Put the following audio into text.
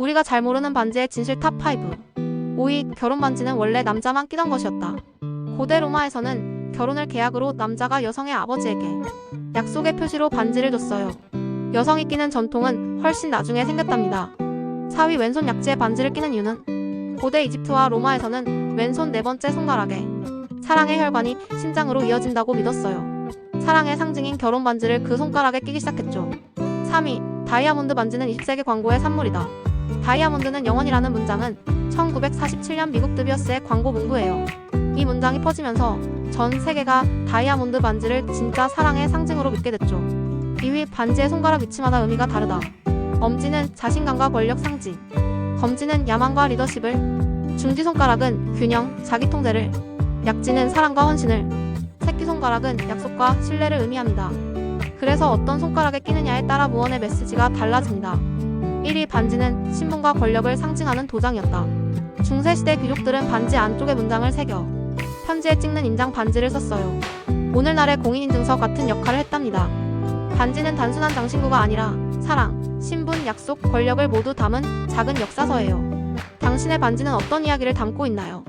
우리가 잘 모르는 반지의 진실 탑5 5위 결혼 반지는 원래 남자만 끼던 것이었다. 고대 로마에서는 결혼을 계약으로 남자가 여성의 아버지에게 약속의 표시로 반지를 줬어요. 여성이 끼는 전통은 훨씬 나중에 생겼답니다. 4위 왼손 약지에 반지를 끼는 이유는 고대 이집트와 로마에서는 왼손 네 번째 손가락에 사랑의 혈관이 심장으로 이어진다고 믿었어요. 사랑의 상징인 결혼 반지를 그 손가락에 끼기 시작했죠. 3위 다이아몬드 반지는 20세기 광고의 산물이다. 다이아몬드는 영원이라는 문장은 1947년 미국 드비어스의 광고 문구예요. 이 문장이 퍼지면서 전 세계가 다이아몬드 반지를 진짜 사랑의 상징으로 믿게 됐죠. 2위 반지의 손가락 위치마다 의미가 다르다. 엄지는 자신감과 권력 상징, 검지는 야망과 리더십을, 중지 손가락은 균형, 자기 통제를, 약지는 사랑과 헌신을, 새끼 손가락은 약속과 신뢰를 의미합니다. 그래서 어떤 손가락에 끼느냐에 따라 무언의 메시지가 달라집니다. 1위 반지는 신분과 권력을 상징하는 도장이었다. 중세시대 귀족들은 반지 안쪽에 문장을 새겨 편지에 찍는 인장 반지를 썼어요. 오늘날의 공인인증서 같은 역할을 했답니다. 반지는 단순한 장신구가 아니라 사랑, 신분, 약속, 권력을 모두 담은 작은 역사서예요. 당신의 반지는 어떤 이야기를 담고 있나요?